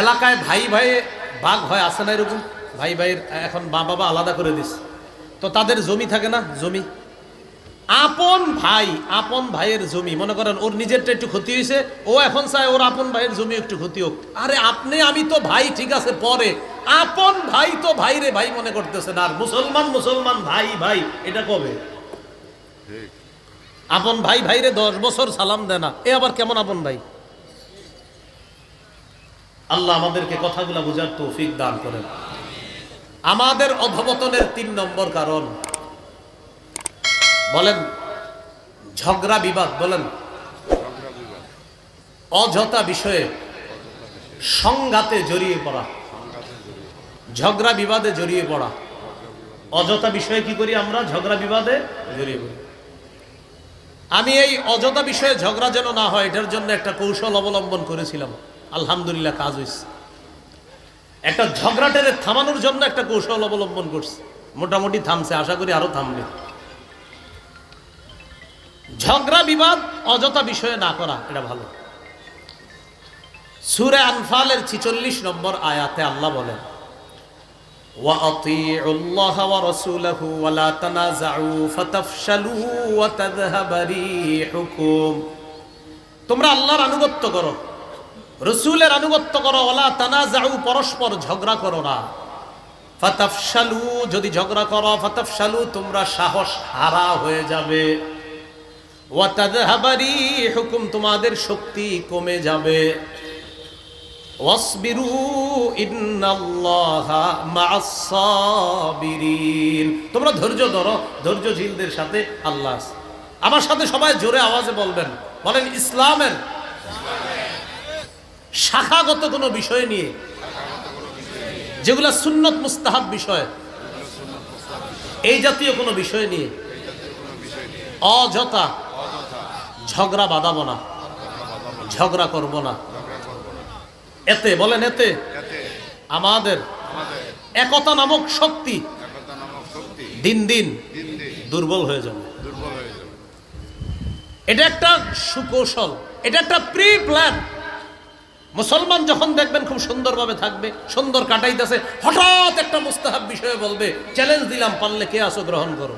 এলাকায় ভাই ভাই বাঘ হয় আসে না এরকম? ভাই ভাইয়ের এখন মা বাবা আলাদা করে দিস তো তাদের জমি থাকে না? জমি। আপন ভাই আপন ভাইয়ের জমি। মনে করেন ওর নিজেরটা একটু ক্ষতি হয়েছে ও এখন চায় ওর আপন ভাইয়ের জমি একটু ক্ষতি হোক। আরে আপনি আমি তো ভাই ঠিক আছে পরে। আপন ভাই তো ভাই রে ভাই মনে করতেছেন আর মুসলমান মুসলমান ভাই ভাই এটা কবে? আপন ভাই ভাইরে দশ বছর সালাম দেয় না। এ আবার কেমন আপন ভাই? আল্লাহ আমাদেরকে কথাগুলো বোঝার তৌফিক দান করেন। আমাদের অধবতনের তিন নম্বর কারণ, বলেন, ঝগড়া বিবাদ, বলেন। অযথা বিষয়ে সংঘাতে জড়িয়ে পড়া। ঝগড়া বিবাদে জড়িয়ে পড়া। অযথা বিষয়ে কি করি আমরা? ঝগড়া বিবাদে জড়িয়ে পড়ি। আমি এই অযথা বিষয়ে ঝগড়া যেন না হয়, এটার জন্য একটা কৌশল অবলম্বন করেছিলাম। আলহামদুলিল্লাহ কাজ হয়েছে একটা ঝগড়াটারে থামানোর জন্য একটা কৌশল অবলম্বন করছে। মোটামুটি থামছে, আশা করি আরও থামবে। ঝগড়া বিবাদ অযথা বিষয়ে না করা, এটা ভালো। সুরে আনফালের ছিচল্লিশ নম্বর আয়াতে আল্লাহ বলেন তোমরা আল্লাহর আনুগত্য করো। রসুলের আনুগত্য করো, ওলা তানাজাউ, পরস্পর ঝগড়া করো না। ফাতাফশালু, যদি ঝগড়া করো, ফাতাফশালু, তোমরা সাহস হারা হয়ে যাবে। ওয়াতাদহাবারি হুকুম তোমাদের শক্তি কমে যাবে। ওয়াসবিরু ইন্নাল্লাহা মাআস সাবিরিন তোমরা ধৈর্য ধরো ধৈর্য ধৈর্যশীলদের সাথে আল্লাহ। আমার সাথে সবাই জোরে আওয়াজে বলবেন। বলেন, ইসলামের শাখাগত কোনো বিষয় নিয়ে, যেগুলো সুন্নত মুস্তাহাব বিষয়, এই জাতীয় কোনো বিষয় নিয়ে অযথা ঝগড়া বাঁধাবো না, ঝগড়া করব না। এতে, বলেন এতে, আমাদের একতা নামক শক্তি দিন দিন দুর্বল হয়ে যাবে। এটা একটা সুকৌশল, এটা একটা প্রি প্ল্যান মুসলমান যখন দেখবেন খুব সুন্দরভাবে থাকবে, সুন্দর কাটাইতেছে, হঠাৎ একটা মুস্তাহাব বিষয়ে বলবে চ্যালেঞ্জ দিলাম, পারলে কে আসো গ্রহণ করো?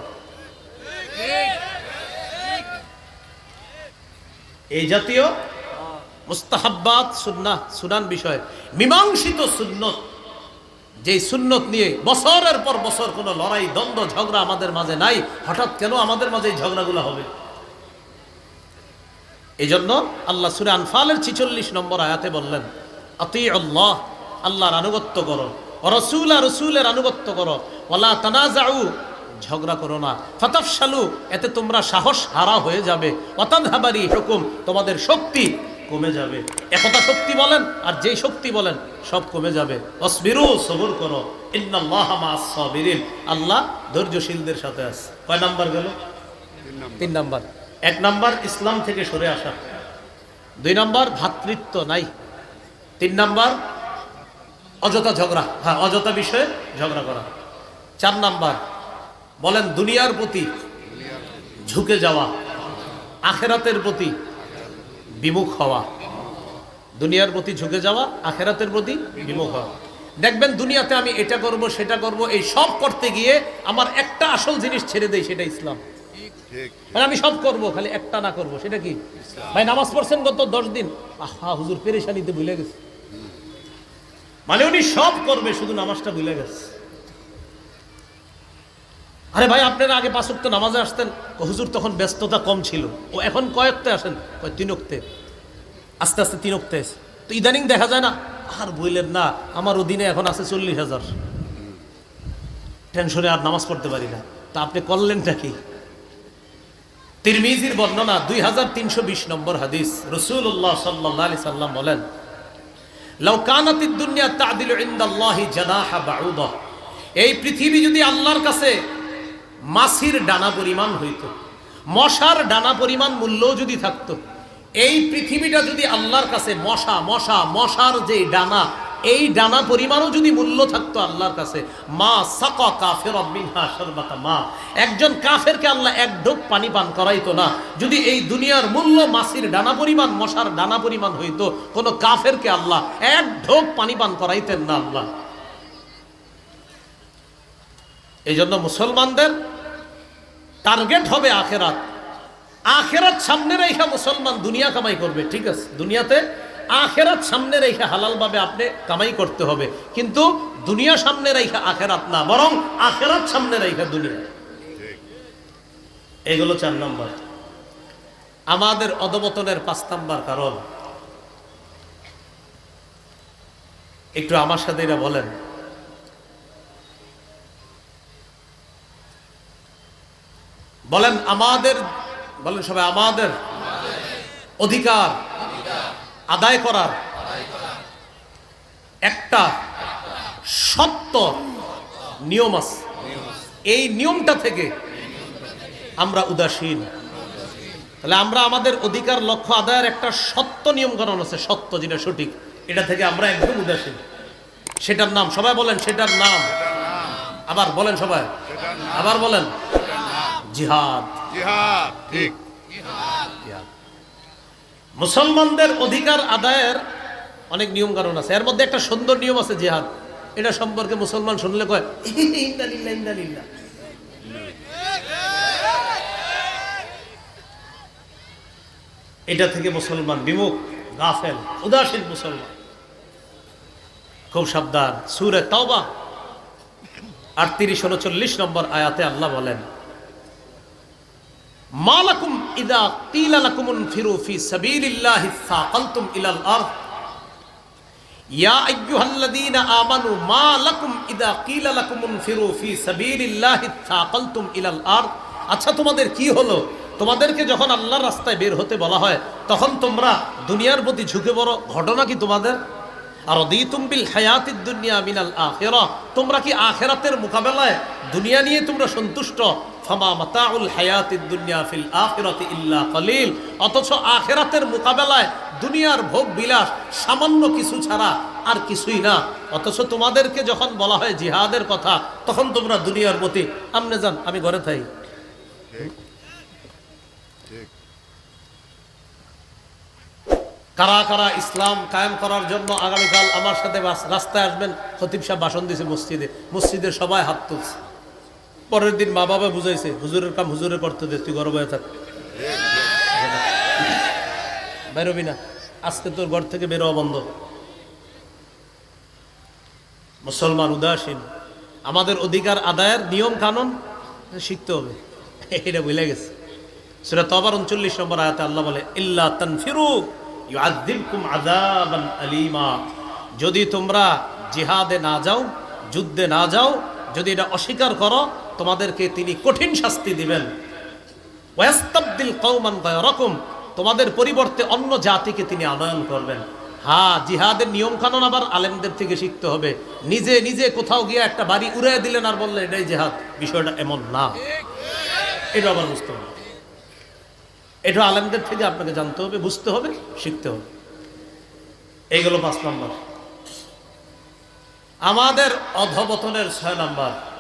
এই জাতীয় মুস্তাহাব্বাত সুন্না সুনান বিষয়, মীমাংসিত সুন্নত যে সুন্নত নিয়ে বছরের পর বছর কোনো লড়াই, দ্বন্দ্ব, ঝগড়া আমাদের মাঝে নাই, হঠাৎ কেন আমাদের মাঝে এই ঝগড়াগুলো হবে? এই জন্য আল্লাহ সুরে আনফালের ছিচল্লিশ নম্বর আয়াতে বললেন অতি আল্লাহ আল্লাহর আনুগত্য করো রসুল আর রসুলের আনুগত্য করো ওলা তানাজাউ ঝগড়া করো না, ফতাফশালু, এতে তোমরা সাহস হারা হয়ে যাবে অতানহাবারি হুকুম, তোমাদের শক্তি কমে যাবে। একতা শক্তি বলেন, আর যেই শক্তি বলেন, সব কমে যাবে। অসবিরু সবুর করো, ইন্নাল্লাহ আল্লাহ ধৈর্যশীলদের সাথে আছে। কয় নাম্বার গেল? তিন নাম্বার। এক নাম্বার ইসলাম থেকে সরে আসা। দুই নাম্বার ভ্রাতৃত্ব নাই। তিন নাম্বার অযথা ঝগড়া। হ্যাঁ অযথা বিষয়ে ঝগড়া করা। চার নাম্বার বলেন দুনিয়ার প্রতি ঝুঁকে যাওয়া, আখেরাতের প্রতি বিমুখ হওয়া। দুনিয়ার প্রতি ঝুঁকে যাওয়া, আখেরাতের প্রতি বিমুখ হওয়া। দেখবেন দুনিয়াতে আমি এটা করব, সেটা করব, এই সব করতে গিয়ে আমার একটা আসল জিনিস ছেড়ে দেয় সেটা ইসলাম। মানে আমি সব করব খালি একটা না করব সেটা কি? ভাই নামাজ পড়ছেন গত দশ দিন। আহা হুজুর পেরেশানিতে ভুলে গেছে। মানে উনি সব করবে শুধু নামাজটা ভুলে গেছে। আরে ভাই আপনারা আগে পাঁচ পাঁচক্ত নামাজে আসতেন। হুজুর তখন ব্যস্ততা কম ছিল। ও এখন কয়েকতে আসেন? কয় তিনক্তে আস্তে আস্তে তিনক্তে এসে। তো ইদানিং দেখা যায় না আর বললেন না আমার অধীনে এখন আছে চল্লিশ হাজার। টেনশনে আর নামাজ পড়তে পারি না। তা আপনি করলেনটা কি? তিরমিজির বর্ণনা দুই হাজার তিনশো বিশ নম্বর হাদিস। রসুল্লাহ সাল্লাহ আলি সাল্লাম বলেন এই পৃথিবী যদি আল্লাহর কাছে মাছির ডানা পরিমাণ হইত, মশার ডানা পরিমাণ মূল্যও যদি থাকতো, এই পৃথিবীটা যদি আল্লাহর কাছে মশা মশা, মশার যে ডানা এই ডানা পরিমাণও যদি মূল্য থাকতো আল্লাহর কাছে, মা সাকা কাফের মা। একজন কাফেরকে আল্লাহ এক ঢোক পানি পান করাইতো না। যদি এই দুনিয়ার মূল্য মাসির ডানা পরিমাণ, মশার ডানা পরিমাণ হইতো, কোনো কাফেরকে আল্লাহ এক ঢোক পানি পান করাইতেন না আল্লাহ। এই জন্য মুসলমানদের টার্গেট হবে আখেরাত। আখেরাত সামনে রেখে মুসলমান দুনিয়া কামাই করবে, ঠিক আছে? দুনিয়াতে আখেরাত সামনে রেখে হালালভাবে আপনি কামাই করতে হবে। কিন্তু দুনিয়া সামনে রেখে আখেরাত না, বরং আখেরাত সামনে রেখে দুনিয়া। এগুলো চার নম্বর। আমাদের অধবতনের পাঁচ নম্বর কারণ। একটু আমার সাথে এটা বলেন। বলেন, আমাদের, বলেন সবাই, আমাদের অধিকার আদায় করার একটা সত্য নিয়ম আছে। এই নিয়মটা থেকে আমরা উদাসীন। তাহলে আমরা আমাদের অধিকার লক্ষ্য আদায়ের একটা সত্য নিয়ম কারণ আছে সত্য যেটা সঠিক এটা থেকে আমরা একদম উদাসীন। সেটার নাম সবাই বলেন সেটার নাম। আবার বলেন সবাই। আবার বলেন। জিহাদ। জিহাদ ঠিক। মুসলমানদের অধিকার আদায়ের অনেক নিয়ম কারণ আছে। এর মধ্যে একটা সুন্দর নিয়ম আছে জিহাদ। এটা সম্পর্কে মুসলমান শুনলে কয়। এটা থেকে মুসলমান বিমুখ, গাফেল, উদাসীন মুসলমান। খুব সাবধান। সুরে তাওবা, আটত্রিশ, উনচল্লিশ নম্বর আয়াতে আল্লাহ বলেন মালাকুম ইদা ফিরু ফি ইলাল আরদ। ইয়া আইয়ুহাল্লাযীনা আমানু ইদা ফিরু ফি ইলাল আরদ। আচ্ছা তোমাদের কি হলো? তোমাদেরকে যখন আল্লাহর রাস্তায় বের হতে বলা হয়, তখন তোমরা দুনিয়ার প্রতি ঝুঁকে বড় ঘটনা কি তোমাদের? আর বিল হায়াতিদ দুনিয়া মিনাল আখেরা। তোমরা কি আখেরাতের মোকাবেলায় দুনিয়া নিয়ে তোমরা সন্তুষ্ট? জিহাদের কথা, তখন তোমরা দুনিয়ার প্রতি আমনে যান, আমি ঘরে থাই। কারা কারা ইসলাম কায়েম করার জন্য আগামীকাল আমার সাথে রাস্তায় আসবেন, খতিব সাহেব ভাষণ দিয়েছে মসজিদে। মসজিদের সবাই হাত তুলছে। পরের দিন মা বাবা বুঝাইছে, হুজুরের কাম হুজুরে করতে দে, তুই ঘর বয়ে থাক। বেরোবি না। আজকে তোর ঘর থেকে বেরোয়া বন্ধ। মুসলমান উদাসীন। আমাদের অধিকার আদায়ের নিয়ম কানুন শিখতে হবে। এটা ভুলে গেছে। সেটা তবার উনচল্লিশ নম্বর আয়াতে আল্লাহ বলে, ইল্লা তানফিরু ইউআযযিবকুম আযাবান আলীমা। যদি তোমরা জিহাদে না যাও, যুদ্ধে না যাও, যদি এটা অস্বীকার করো তোমাদেরকে তিনি কঠিন শাস্তি দিবেন। ওয়াস্তাবদিল কৌমান রকম তোমাদের পরিবর্তে অন্য জাতিকে তিনি আনয়ন করবেন। হ্যাঁ জিহাদের নিয়ম কানুন আবার আলেমদের থেকে শিখতে হবে। নিজে নিজে কোথাও গিয়ে একটা বাড়ি উড়াই দিলেন আর বললেন, এটাই জেহাদ, বিষয়টা এমন না। এটা আবার বুঝতে হবে। এটা আলেমদের থেকে আপনাকে জানতে হবে, বুঝতে হবে, শিখতে হবে। এইগুলো পাঁচ নম্বর। আমাদের অধবতনের ছয় নম্বর।